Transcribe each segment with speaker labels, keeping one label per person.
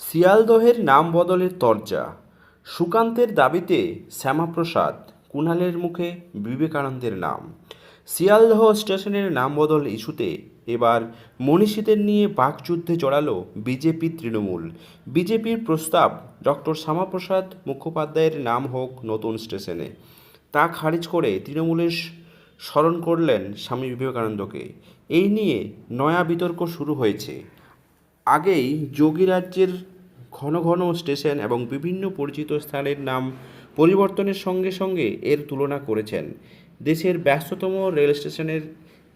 Speaker 1: শিয়ালদহের নাম বদলের তরজা। সুকান্তের দাবিতে শ্যামাপ্রসাদ, কুণালের মুখে বিবেকানন্দের নাম। শিয়ালদহ স্টেশনের নাম বদল ইস্যুতে এবার মনীষীদের নিয়ে বাকযুদ্ধে জড়ালো বিজেপি তৃণমূল। বিজেপির প্রস্তাব ডক্টর শ্যামাপ্রসাদ মুখোপাধ্যায়ের নাম হোক নতুন স্টেশনে। তা খারিজ করে তৃণমূলের স্মরণ করলেন স্বামী বিবেকানন্দকে। এই নিয়ে নয়া বিতর্ক শুরু হয়েছে। আগেই যোগীরাজ্যের ঘন ঘন স্টেশন এবং বিভিন্ন পরিচিত স্থানের নাম পরিবর্তনের সঙ্গে সঙ্গে এর তুলনা করেছেন। দেশের ব্যস্ততম রেল স্টেশনের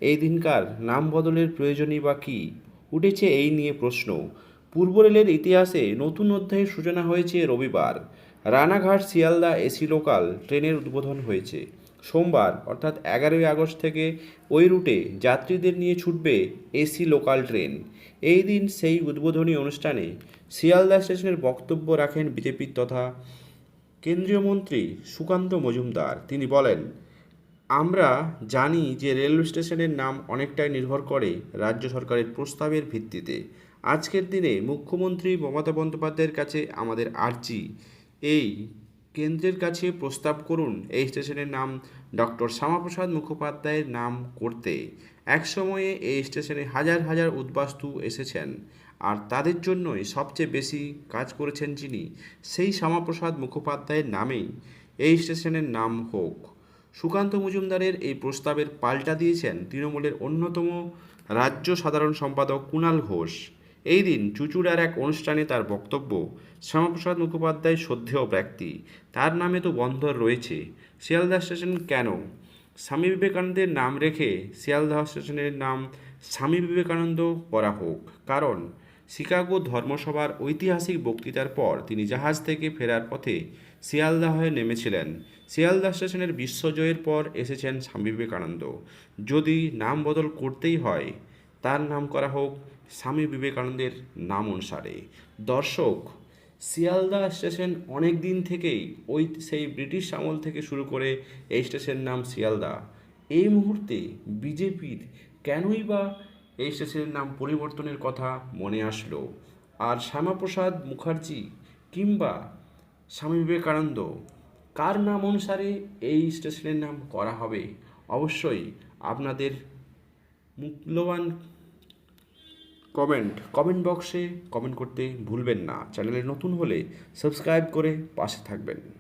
Speaker 1: এই দিনকার নাম বদলের প্রয়োজনই বা কী? উঠেছে এই নিয়ে প্রশ্ন। পূর্ব রেলের ইতিহাসে নতুন অধ্যায়ের সূচনা হয়েছে রবিবার। রানাঘাট, শিয়ালদা এসি লোকাল ট্রেনের উদ্বোধন হয়েছে। সোমবার, অর্থাৎ এগারোই আগস্ট থেকে ওই রুটে যাত্রীদের নিয়ে ছুটবে এসি লোকাল ট্রেন এই দিন সেই উদ্বোধনী অনুষ্ঠানে শিয়ালদা স্টেশনের বক্তব্য রাখেন বিজেপির তথা কেন্দ্রীয় মন্ত্রী সুকান্ত মজুমদার। তিনি বলেন, আমরা জানি যে রেলওয়ে স্টেশনের নাম অনেকটাই নির্ভর করে রাজ্য সরকারের প্রস্তাবের ভিত্তিতে। আজকের দিনে মুখ্যমন্ত্রী মমতা বন্দ্যোপাধ্যায়ের কাছে আমাদের আর্জি। এই কেন্দ্রের কাছে প্রস্তাব করুন। এই স্টেশনের নাম ডক্টর শ্যামাপ্রসাদ মুখোপাধ্যায়ের নাম করতে। একসময়ে এই স্টেশনে হাজার হাজার উদ্বাস্তু এসেছেন আর তাদের জন্যই সবচেয়ে বেশি কাজ করেছেন যিনি, সেই শ্যামাপ্রসাদ মুখোপাধ্যায়ের নামেই। এই স্টেশনের নাম হোক। সুকান্ত মজুমদারের এই প্রস্তাবের পাল্টা দিয়েছেন তৃণমূলের অন্যতম রাজ্য সাধারণ সম্পাদক কুণাল ঘোষ। এই দিন চুচুড়ার এক অনুষ্ঠানে তার বক্তব্য শ্যামাপ্রসাদ মুখোপাধ্যায় শ্রদ্ধেয় ব্যক্তি। তার নামে তো বন্দর রয়েছে। শিয়ালদা স্টেশন কেন? স্বামী বিবেকানন্দের নাম রেখে শিয়ালদহ স্টেশনের নাম স্বামী বিবেকানন্দ করা হোক। কারণ শিকাগো ধর্মসভার ঐতিহাসিক বক্তৃতার পর তিনি জাহাজ থেকে ফেরার পথে শিয়ালদাহে নেমেছিলেন। শিয়ালদা স্টেশনের বিশ্বজয়ের পর এসেছেন স্বামী বিবেকানন্দ। যদি নাম বদল করতেই হয় তার নাম করা হোক স্বামী বিবেকানন্দের নাম অনুসারে। দর্শক, শিয়ালদা স্টেশন অনেক দিন থেকেই ওই সেই ব্রিটিশ আমল থেকে শুরু করে এই স্টেশনের নাম শিয়ালদা। এই মুহূর্তে বিজেপির কেনই বা এই স্টেশনের নাম পরিবর্তনের কথা মনে আসলো? আর শ্যামাপ্রসাদ মুখার্জি কিংবা স্বামী বিবেকানন্দ, কার নাম অনুসারে এই স্টেশনের নাম করা হবে? অবশ্যই আপনাদের মূল্যবান কমেন্ট কমেন্ট বক্সে কমেন্ট করতে ভুলবেন না। চ্যানেলে নতুন হলে সাবস্ক্রাইব করে পাশে থাকবেন।